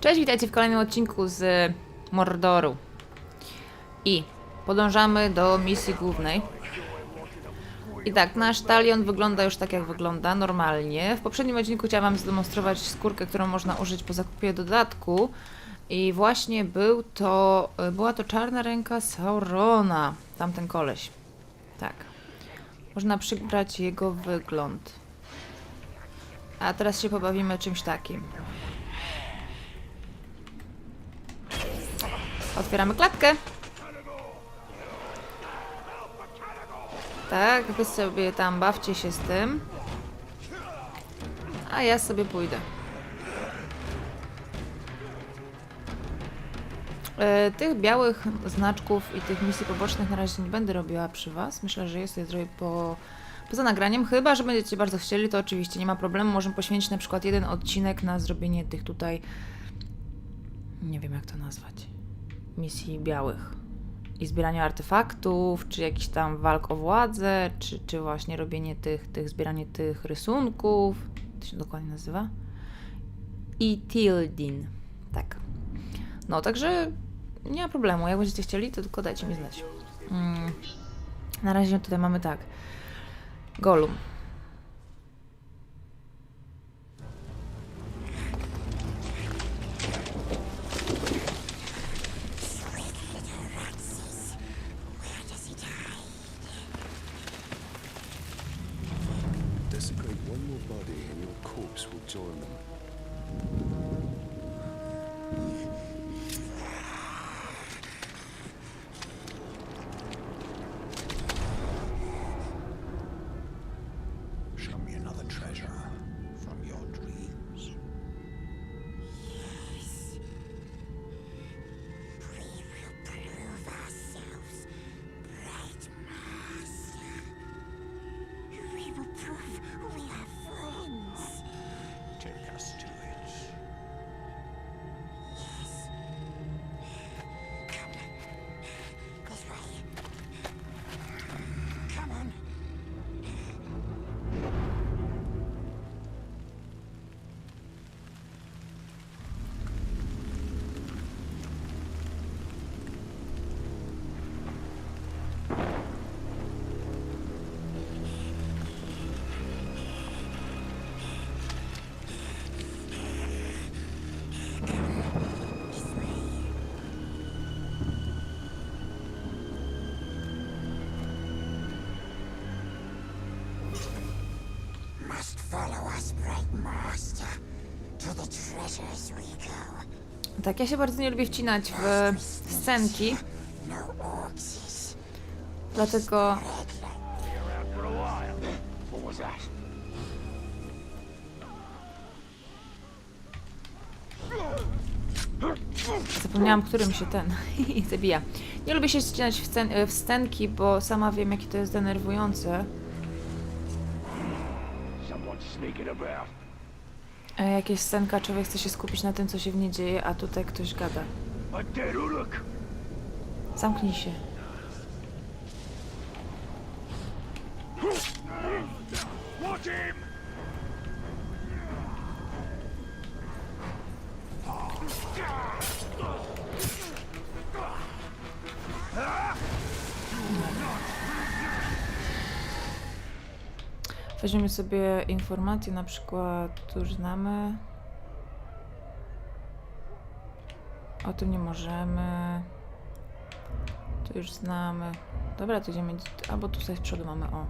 Cześć, witajcie w kolejnym odcinku z Mordoru. I podążamy do misji głównej. I tak, nasz talion wygląda już tak jak wygląda, normalnie. W poprzednim odcinku chciałam wam zademonstrować skórkę, którą można użyć po zakupie dodatku. I właśnie był to, była to czarna ręka Saurona, tamten koleś. Tak. Można przybrać jego wygląd. A teraz się pobawimy czymś takim. Otwieramy klatkę. Tak, wy sobie tam bawcie się z tym. A ja sobie pójdę. E, tych białych znaczków i tych misji pobocznych na razie nie będę robiła przy Was. Myślę, że jest je zrobię po, poza nagraniem. Chyba, że będziecie bardzo chcieli, to oczywiście nie ma problemu. Możemy poświęcić na przykład jeden odcinek na zrobienie tych tutaj. Nie wiem, jak to nazwać misji białych. I zbieranie artefaktów, czy jakiś tam walk o władzę, czy, czy właśnie robienie tych, tych, zbieranie tych rysunków. To się dokładnie nazywa? I Tildin. Tak. No, także nie ma problemu. Jak będziecie chcieli, to tylko dajcie mi znać. Mm. Na razie tutaj mamy tak. Golum. Tak, ja się bardzo nie lubię wcinać w scenki, dlatego? Zapomniałam, którym się ten zabija. Nie lubię się ścinać w, scen w scenki, bo sama wiem, jakie to jest denerwujące. Someone sneaking about. E, Jakieś scenka, człowiek chce się skupić na tym, co się w niej dzieje, a tutaj ktoś gada. Zamknij się. Watch him! Weźmiemy sobie informacje, na przykład, tu znamy. O tym nie możemy. Tu już znamy. Dobra, to idziemy. Albo tutaj z przodu mamy o.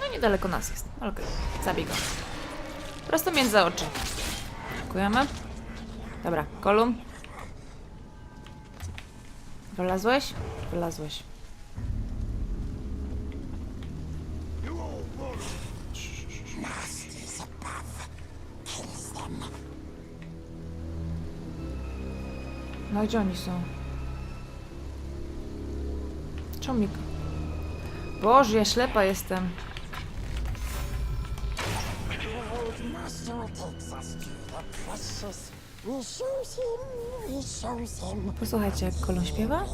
No niedaleko nas jest. Okej, zabij go. Prosto między oczy. Dziękujemy. Dobra, kolum. Wylazłeś? Wylazłeś. No gdzie oni są? Czomik. Boże, ja ślepa jestem. Master the precious. Posłuchajcie, jak kolon śpiewa.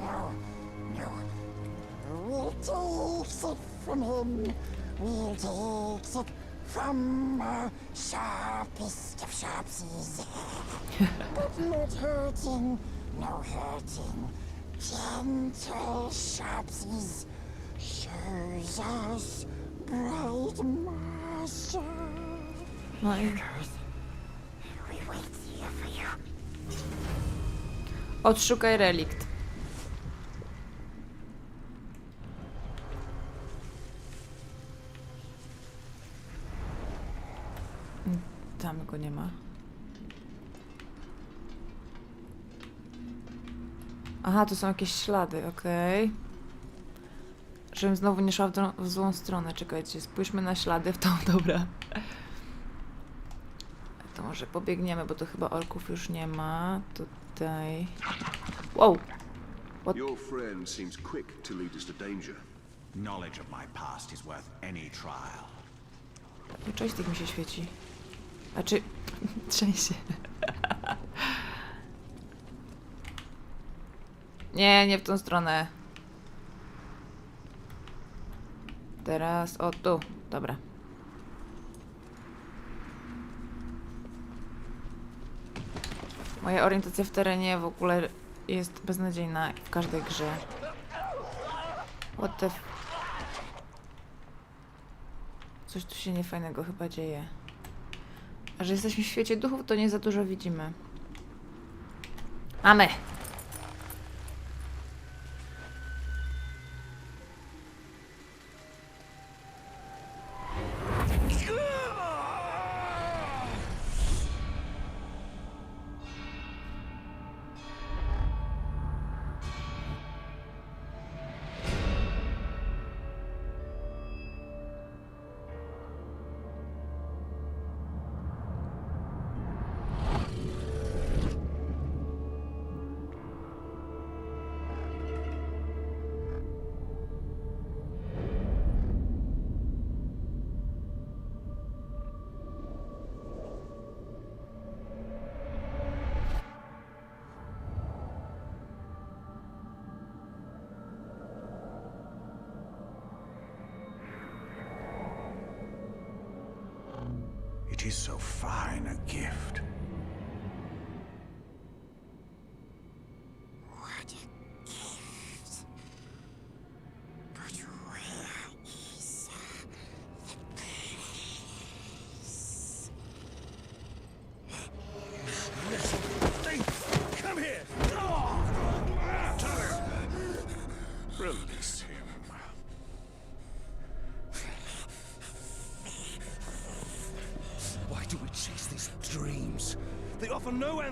No. We'll take it from him. We'll take it from our sharpest of sharpsies. but not hurting, no hurting. Gentle sharpsies shows us bright master. We wait here for you. odszukaj relikt. Tam go nie ma. Aha, tu są jakieś ślady, okej. Żebym znowu nie szła w, w złą stronę. Czekajcie, spójrzmy na ślady w tą, dobra. To może pobiegniemy, bo to chyba orków już nie ma. Tutaj. Wow! What? Your friend seems quick to lead us to danger. Knowledge of my past is worth any trial. Joystick mi się świeci. A czy... Trzęsie. Nie, nie w tą stronę. Teraz, o tu, dobra. Moja orientacja w terenie w ogóle jest beznadziejna w każdej grze. What the... f- Coś tu się niefajnego chyba dzieje. A że jesteśmy w świecie duchów, to nie za dużo widzimy. Mamy! So fine a gift.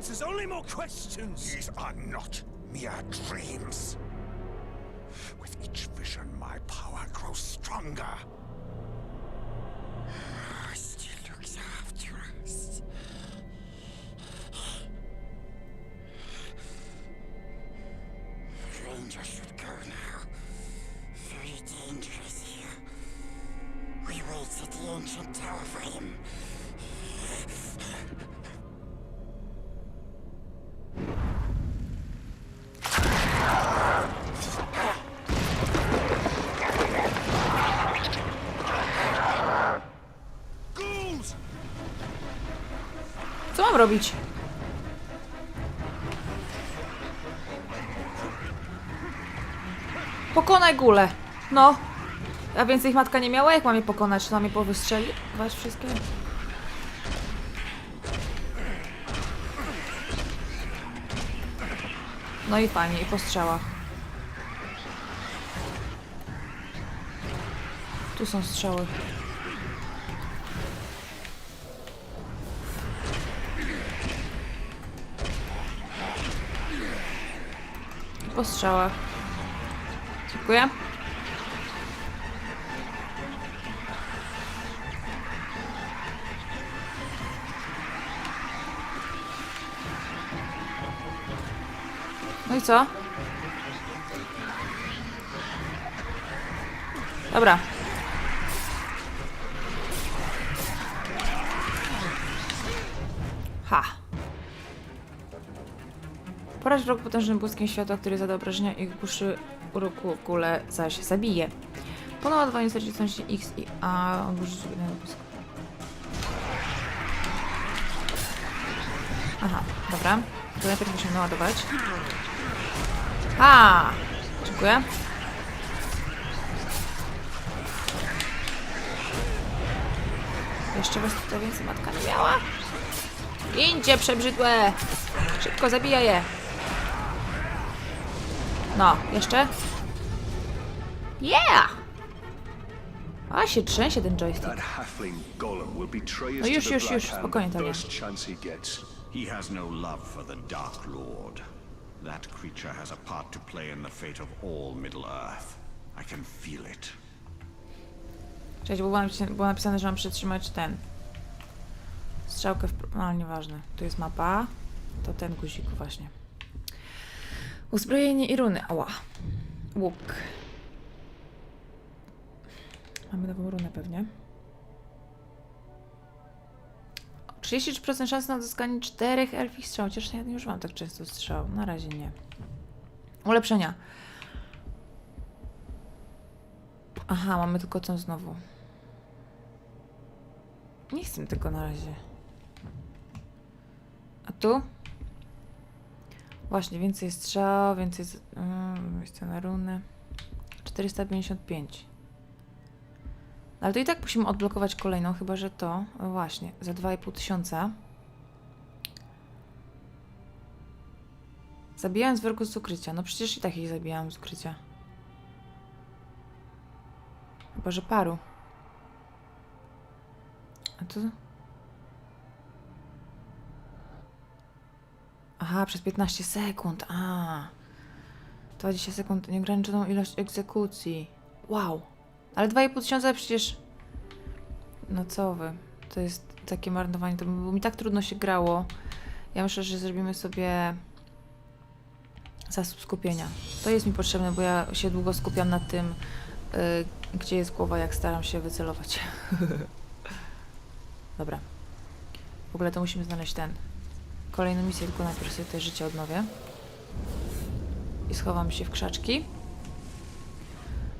Answers, only more questions. These are not mere dreams. With each vision, my power grows stronger. Still looks after us. Ranger should go now. Very dangerous here. We wait at the ancient tower for him. Mam robić? Pokonaj gulę. No. A więcej ich matka nie miała? Jak mam je pokonać? Czy mam je powystrzeliwać wszystkie? No i fajnie, i po strzałach. Tu są strzały. po strzałach. Dziękuję. No i co? Dobra, Poraź wrog potężnym błyskiem światła, który zada obrażenia i głuszy uroku kulę, zaś zabije. Po naładowaniu straci X i A. odłożyć jednego błysku. Aha, dobra. To najpierw musimy naładować. A! Dziękuję. Jeszcze was tutaj więcej matka nie miała? Gincie przebrzydłe! Szybko zabija je! No, jeszcze? Yeah! A się trzęsie ten joystick. No już, już, już, spokojnie, he has no love for the Dark Lord. That creature has a part to play in the fate of all Middle Earth. I can feel it. Cześć, było napisane, było napisane, że mam przytrzymać ten. Strzałkę w... No, ale nieważne. Tu jest mapa. To ten guzik właśnie. Uzbrojenie i runy. Ała. Łuk. Mamy nową runę pewnie. 33% szans na uzyskanie czterech elfich strzał. Chociaż ja nie używam tak często strzał. Na razie nie. Ulepszenia. Aha, mamy tylko tą znowu. Nie chcę tego na razie. A tu? Właśnie, więcej strzał, więcej... Mm, miejsce na runę. 455. No, Ale to i tak musimy odblokować kolejną, chyba że to... Właśnie, za 2,5 tysiąca. Zabijając wrogu z ukrycia. No przecież i tak ich zabijałam z ukrycia. Chyba, że paru. A tu? Aha, przez 15 sekund. A. 20 sekund, nieograniczoną ilość egzekucji. Wow. Ale 2,5 tysiąca przecież... No co wy. To jest takie marnowanie. To bo mi tak trudno się grało. Ja myślę, że zrobimy sobie zasób skupienia. To jest mi potrzebne, bo ja się długo skupiam na tym, y, gdzie jest głowa, jak staram się wycelować. Dobra. W ogóle to musimy znaleźć ten. Kolejną misję, tylko najpierw sobie te życie odnowię. I schowam się w krzaczki.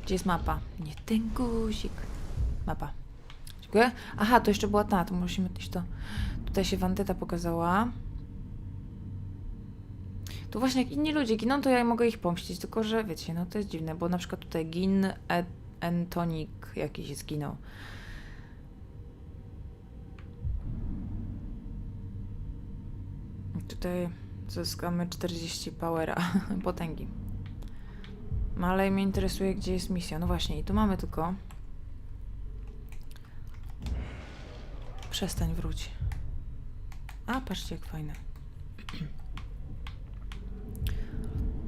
Gdzie jest mapa? Nie ten guzik. Mapa. Dziękuję. Aha, to jeszcze była ta, to musimy iść to. Tutaj się Wandeta pokazała. Tu właśnie jak inni ludzie giną, to ja mogę ich pomścić, tylko że wiecie, no to jest dziwne, bo na przykład tutaj Gin Entonik jakiś zginął. Tutaj zyskamy 40 powera, potęgi. No ale mnie interesuje, gdzie jest misja. No właśnie, i tu mamy tylko... Przestań, wróć. A, patrzcie, jak fajne.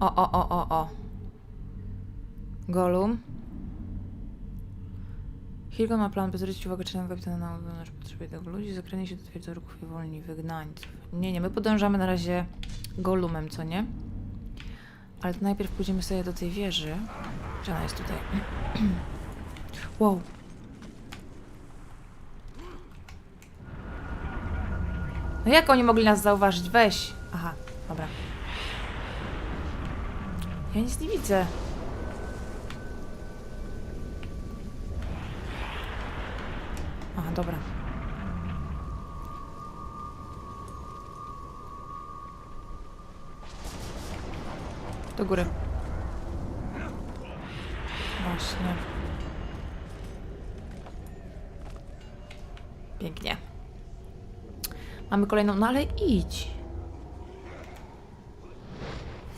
O, o, o, o, o. Golum. Hilgon ma plan, by zwrócić uwagę czarnego kapitana na obronę, że potrzebuje tego ludzi. Zakręci się do twierdzoruków i wolni wygnańców. Nie, nie, my podążamy na razie Golumem, co nie? Ale to najpierw pójdziemy sobie do tej wieży. Gdzie ona jest tutaj? wow. No jak oni mogli nas zauważyć? Weź. Aha, dobra. Ja nic nie widzę. Dobra. Do góry. Właśnie. Pięknie. Mamy kolejną, no ale idź.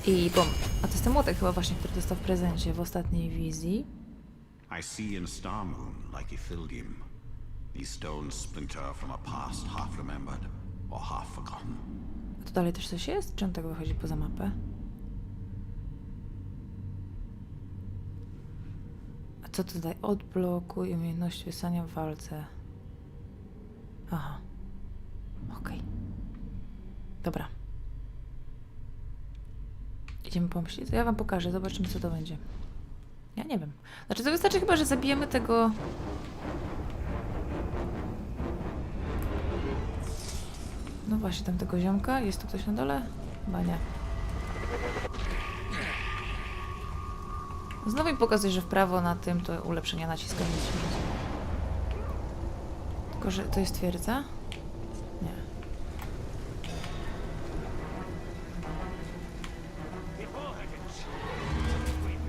I bum. A to jest ten młotek chyba właśnie, który dostał w prezencie w ostatniej wizji. I see in Starmoon, like Ithildium, these stones splinter from a past half remembered or half forgotten. A tu dalej też coś jest? Czy on tak wychodzi poza mapę? A co tutaj? Odblokuj umiejętność wysania w walce. Aha. Okej. Dobra. będziemy pomścić, to ja wam pokażę, zobaczymy co to będzie. Ja nie wiem. Znaczy to wystarczy chyba, że zabijemy tego... No właśnie, tam tego ziomka. Jest tu ktoś na dole? Chyba nie. Znowu mi pokazuje, że w prawo na tym to ulepszenia naciskam. Tylko, że to jest twierdza? Nie.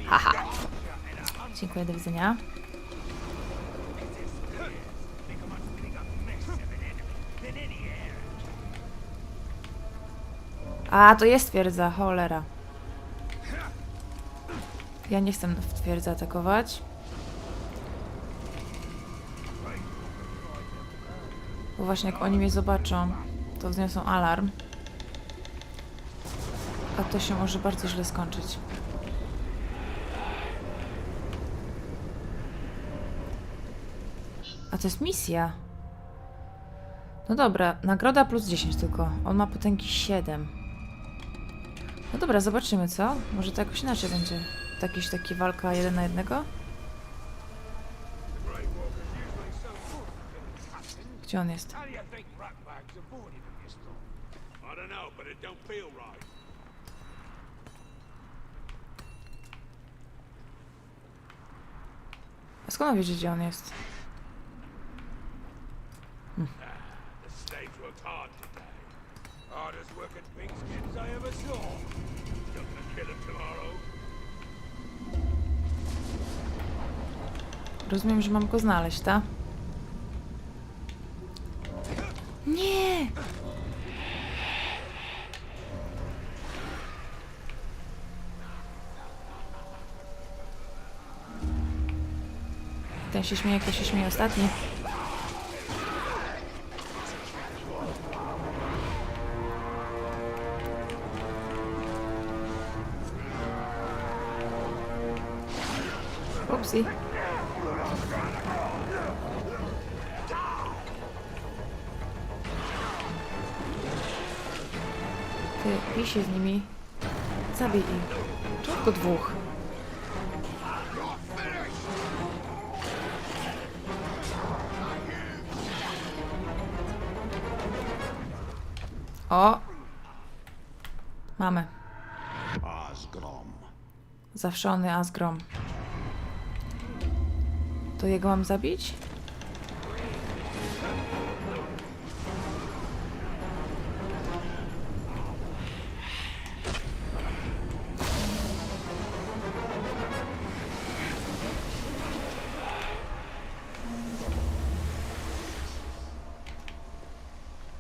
Haha. Dziękuję, do widzenia. A, to jest twierdza, cholera. Ja nie chcę w twierdzy atakować. Bo właśnie jak oni mnie zobaczą, to wzniosą alarm. A to się może bardzo źle skończyć. A to jest misja. No dobra, nagroda plus 10 tylko. On ma potęgi 7. No dobra, zobaczymy co. Może to jakoś inaczej będzie. Jakiś taki walka jeden na jednego? Gdzie on jest? A skąd on wiedzieć, gdzie on jest? Today. Hardest I ever saw. Rozumiem, że mam go znaleźć, tak? Nie! Ten się śmieje, kto się śmieje ostatni. Zawszony Asgrom. To jego mam zabić?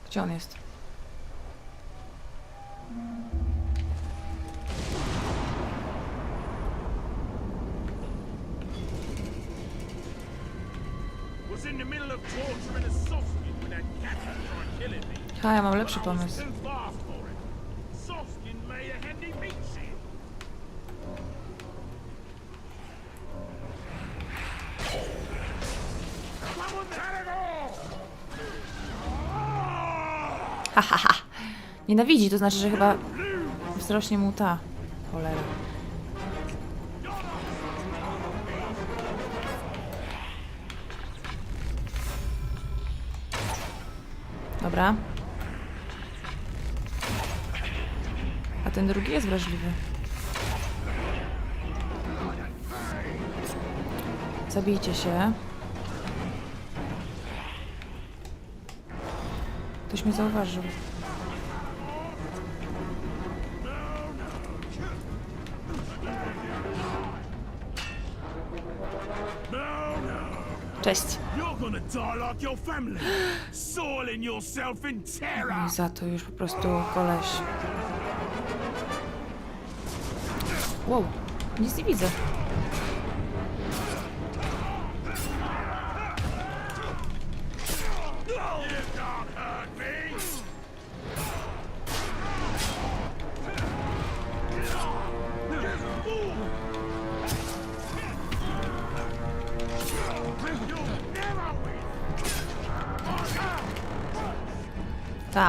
Gdzie on jest? A shield. Someone cut it off! Nienawidzi, to znaczy, że chyba wzrośnie mu ta cholera. Dobra. Ten drugi jest wrażliwy. Zabijcie się. Ktoś mnie zauważył. Cześć. I za to już po prostu koleś. Wow, nic nie widzę.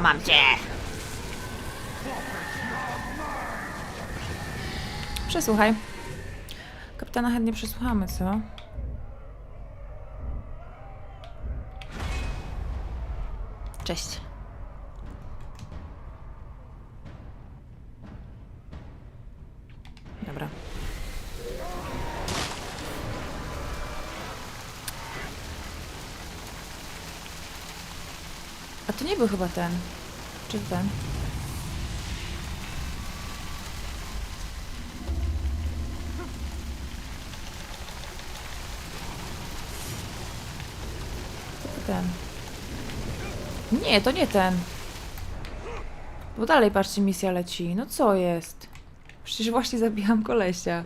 Mam cię. Przesłuchaj. Kapitana chętnie przesłuchamy, co? Cześć. Dobra. A to nie był chyba ten. Czy ten? Ten. Nie, to nie ten. Bo dalej, patrzcie, misja leci. No co jest? Przecież właśnie zabijam kolesia.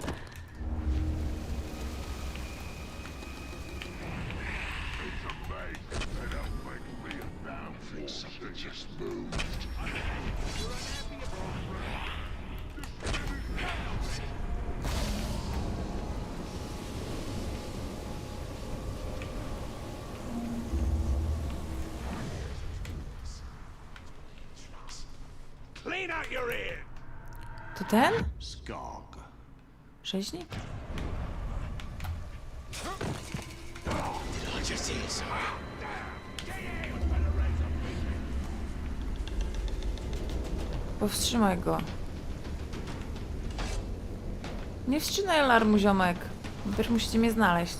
Rzeźnik? Powstrzymaj go. Nie wstrzymaj alarmu, ziomek. Najpierw musicie mnie znaleźć.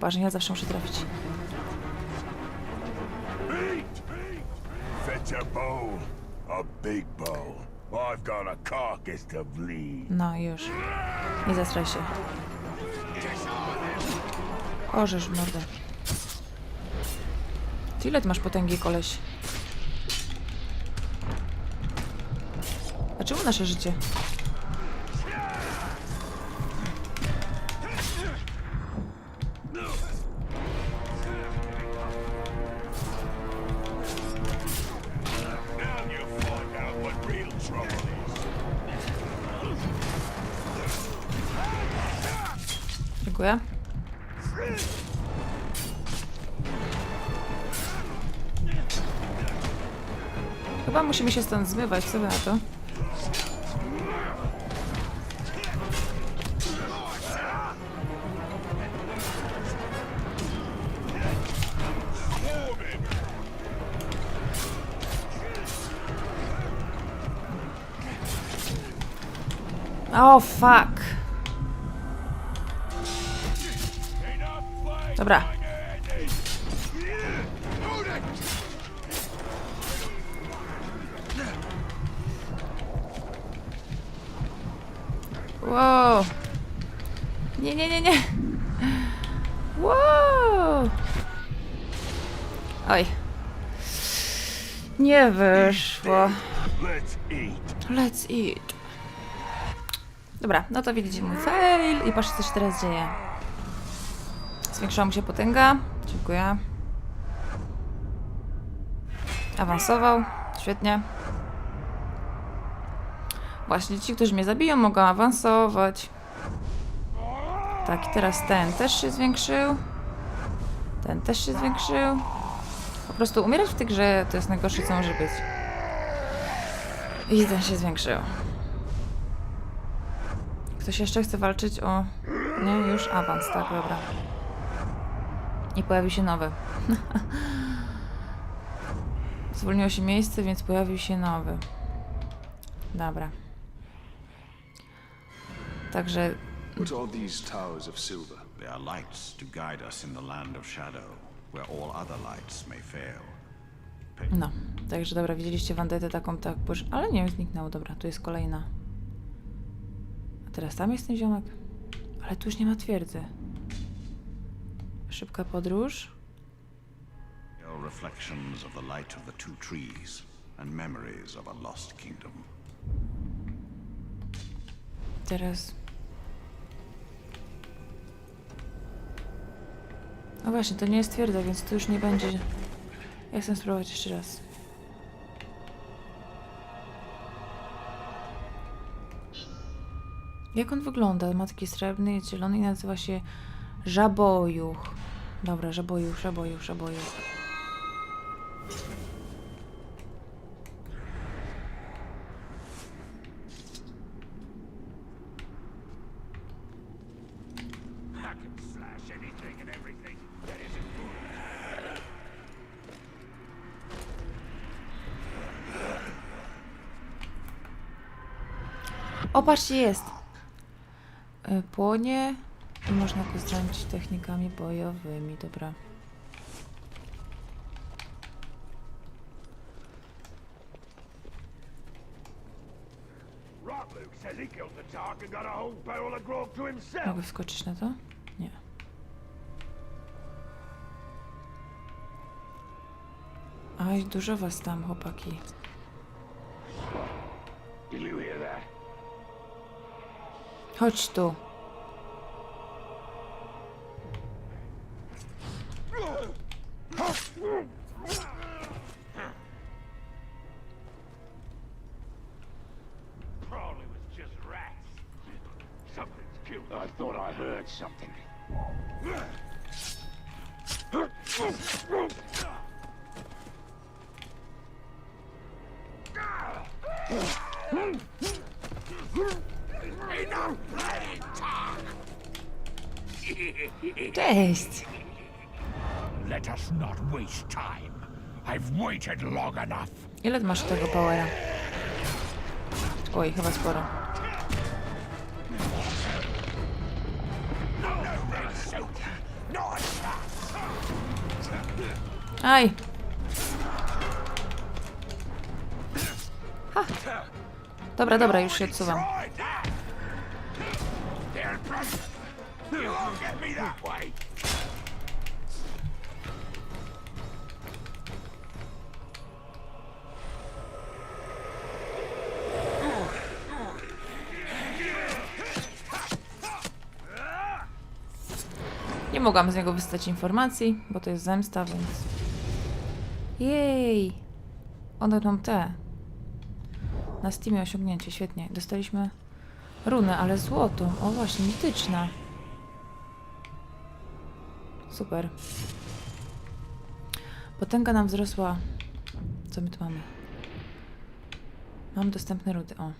Poparzeń, ja zawsze muszę trafić. No już. Nie zastraj się. Orzesz mordę. Ty ile ty masz potęgi, koleś? A czemu nasze życie? Musimy się stąd zmywać, co na to? O, fuck. Dobra. Wow. Nie, nie, nie, nie. Wow. Oj. Nie wyszło. Let's eat. Dobra, no to widzicie mój fail i patrzcie co się teraz dzieje. Zwiększyła mu się potęga. Dziękuję. Awansował. Świetnie. Właśnie ci, którzy mnie zabiją, mogą awansować. Tak, i teraz ten też się zwiększył. Ten też się zwiększył. Po prostu umierać w tej grze to jest najgorsze, co może być. I ten się zwiększył. Ktoś jeszcze chce walczyć o... Nie, już awans, tak, dobra. I pojawił się nowy. Zwolniło się miejsce, więc pojawił się nowy. Dobra. Także What are these towers of silver? They are lights to guide us in the land of shadow, where all other lights may fail. No, także dobra, widzieliście Wandetę taką, tak, boż... ale nie, zniknęło, dobra, tu jest kolejna. A teraz tam jest ten ziomek? Ale tu już nie ma twierdzy. Szybka podróż. Reflections of the light of the two trees and memories of a lost kingdom. Teraz. No właśnie, to nie jest twierdza, więc tu już nie będzie. Ja chcę spróbować jeszcze raz. Jak on wygląda? Ma taki srebrny, jest zielony i nazywa się Żabojuch. Dobra, Żabojuch, Żabojuch, Żabojuch. I can slash anything and everything that isn't good. O, patrzcie, jest! Y, Płonie i można go zranić technikami bojowymi, dobra. Mogę wskoczyć na to? Nie. Aj, dużo was tam, chłopaki. Chodź tu. Cześć! Let us not waste time. I've waited long enough. Ile masz tego powera? Oj, chyba sporo. Aj! Ha! Dobra, dobra, już się odsuwam. Mogłam z niego wystać informacji, bo to jest zemsta, więc... Jej! One mam te. Na Steamie osiągnięcie, świetnie. Dostaliśmy runę, ale złotą. O właśnie, mityczna. Super. Potęga nam wzrosła. Co my tu mamy? Mam dostępne rudy, o.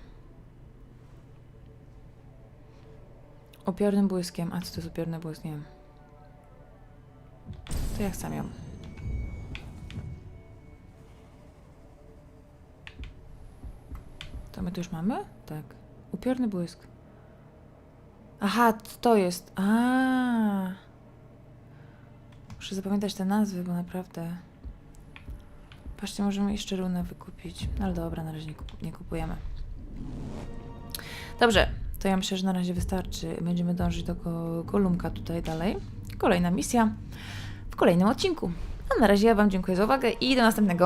Upiornym błyskiem. A co to jest upiorny błysk? Nie wiem. To jak sam ją. To my tu już mamy? Tak. Upiorny błysk. Aha, to jest. A. Muszę zapamiętać te nazwy, bo naprawdę. Patrzcie, możemy jeszcze runę wykupić. No ale dobra, na razie nie, kup- nie kupujemy. Dobrze, to ja myślę, że na razie wystarczy. Będziemy dążyć do go, Golumka tutaj dalej. Kolejna misja w kolejnym odcinku. A na razie ja Wam dziękuję za uwagę i do następnego.